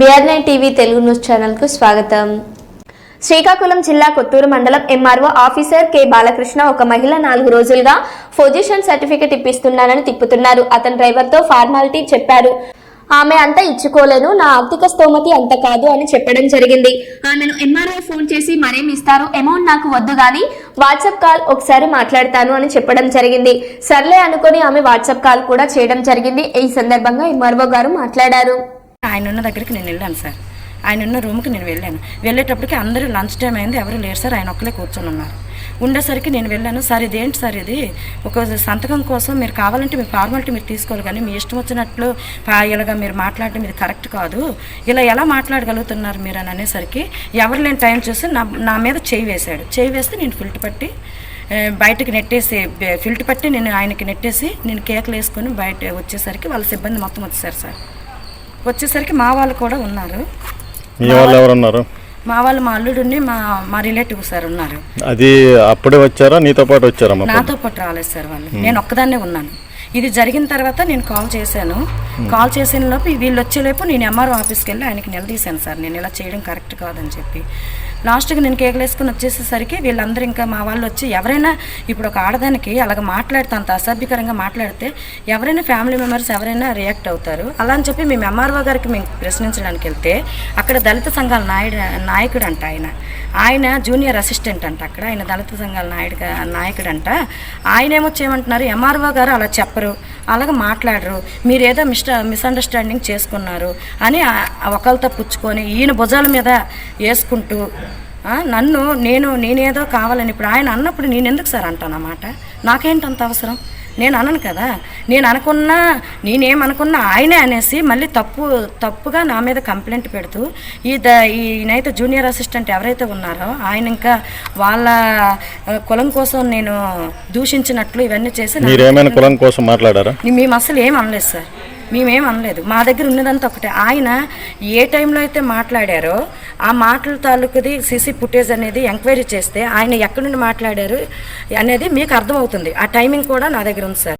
BR nine TV Telugu news ఛానల్కు స్వాగతం. శ్రీకాకుళం జిల్లా కొత్తూరు మండలం ఎంఆర్ఓ ఆఫీసర్ కె బాలకృష్ణ ఒక మహిళ నాలుగు రోజులుగా పొజిషన్ సర్టిఫికెట్ ఇప్పిస్తున్నానని తిప్పుతున్నారు. అతని డ్రైవర్తో ఫార్మాలిటీ చెప్పారు. ఆమె అంతా ఇచ్చుకోలేను నా ఆర్థిక స్తోమతి అంత కాదు అని చెప్పడం జరిగింది. ఆమెను ఎంఆర్ఓ ఫోన్ చేసి మరేమి ఇస్తారు? అమౌంట్ నాకు వద్దు కానీ వాట్సాప్ కాల్ ఒకసారి మాట్లాడతాను అని చెప్పడం జరిగింది. సర్లే అనుకొని ఆమె వాట్సాప్ కాల్ కూడా చేయడం జరిగింది. ఈ సందర్భంగా ఎంఆర్ఓ గారు మాట్లాడారు. ఆయన ఉన్న దగ్గరికి నేను వెళ్ళాను సార్. ఆయన ఉన్న రూమ్కి నేను వెళ్ళాను. వెళ్ళేటప్పటికి అందరూ లంచ్ టైం అయింది ఎవరు లేరు సార్ ఆయన ఒక్కలే కూర్చొని ఉన్నారు. ఉండేసరికి నేను వెళ్ళాను సార్ ఇదేంటి సార్ ఇది? ఒక సంతకం కోసం మీరు కావాలంటే మీ ఫార్మాలిటీ మీరు తీసుకోవాలి కానీ మీ ఇష్టం వచ్చినట్లు ఇలాగా మీరు మాట్లాడటం ఇది కరెక్ట్ కాదు. ఇలా ఎలా మాట్లాడగలుగుతున్నారు మీరు? అని అనేసరికి ఎవరు లేని టైం చూసి నా నా మీద చేయి వేశాడు. చేయి వేస్తే నేను ఫిల్ట్ పట్టి బయటకు నెట్టేసి ఫిల్ట్ పట్టి నేను ఆయనకి నెట్టేసి నేను కేకలు వేసుకొని బయట వచ్చేసరికి వాళ్ళ సిబ్బంది మొత్తం వచ్చేసారు సార్. వచ్చేసరికి మా వాళ్ళు కూడా ఉన్నారు. మీ వాళ్ళు ఎవరు ఉన్నారు మా వాళ్ళు మా అల్లుడుని మా మా రిలేటివ్ సార్ ఉన్నారు. అది అప్పుడే వచ్చారా? నీతో పాటు వచ్చారమ్మా నాతో పాటు రాలేదు సార్ వాళ్ళు. నేను ఒక్కదాన్నే ఉన్నాను. ఇది జరిగిన తర్వాత నేను కాల్ చేశాను. కాల్ చేసిన లోపు వీళ్ళు వచ్చేలోపు నేను ఎంఆర్ఓ ఆఫీస్కి వెళ్ళి ఆయనకి నిలదీశాను సార్. నేను ఇలా చేయడం కరెక్ట్ కాదని చెప్పి. లాస్ట్కి నేను కేకలు వేసుకుని వచ్చేసేసరికి వీళ్ళందరూ ఇంకా మా వాళ్ళు వచ్చి ఎవరైనా ఇప్పుడు ఒక ఆడదానికి అలాగ మాట్లాడితే అంత అసభ్యకరంగా మాట్లాడితే ఎవరైనా ఫ్యామిలీ మెంబర్స్ ఎవరైనా రియాక్ట్ అవుతారు. అలా అని చెప్పి మేము ఎంఆర్ఓ గారికి మేము ప్రశ్నించడానికి వెళ్తే అక్కడ దళిత సంఘాల నాయుడు నాయకుడు అంట ఆయన. ఆయన జూనియర్ అసిస్టెంట్ అంట అక్కడ. ఆయన దళిత సంఘాల నాయుడు నాయకుడు అంట ఆయన ఏమో చేయమంటున్నారు ఎంఆర్ఓ గారు అలా చెప్పరు. అలాగే మాట్లాడరు. మీరు ఏదో మిస్ట మిస్అండర్స్టాండింగ్ చేసుకున్నారు అని ఒకరితో ఒకళ్ళతో పుచ్చుకొని ఈయన భుజాల మీద వేసుకుంటూ నన్ను నేను నేనేదో కావాలని ఇప్పుడు ఆయన అన్నప్పుడు నేను ఎందుకు సార్ అంటానన్నమాట? నాకేంటి అంత అవసరం? నేను అనను కదా. నేను అనుకున్నా నేనేమనుకున్నా ఆయనే అనేసి మళ్ళీ తప్పు తప్పుగా నా మీద కంప్లైంట్ పెడుతూ ఈ ద ఈయనైతే జూనియర్ అసిస్టెంట్ ఎవరైతే ఉన్నారో ఆయన ఇంకా వాళ్ళ కులం కోసం నేను దూషించినట్లు ఇవన్నీ చేసి నా- మీరేమైనా కులం కోసం మాట్లాడారా? మేము అసలు ఏం అనలేదు సార్. మేమేం అనలేదు. మా దగ్గర ఉన్నదంతా ఒకటే. ఆయన ఏ టైంలో అయితే మాట్లాడారో ఆ మాటల తాలూకుది సీసీ ఫుటేజ్ అనేది ఎంక్వైరీ చేస్తే ఆయన ఎక్కడి నుండి మాట్లాడారు అనేది మీకు అర్థమవుతుంది. ఆ టైమింగ్ కూడా నా దగ్గర ఉంది సార్.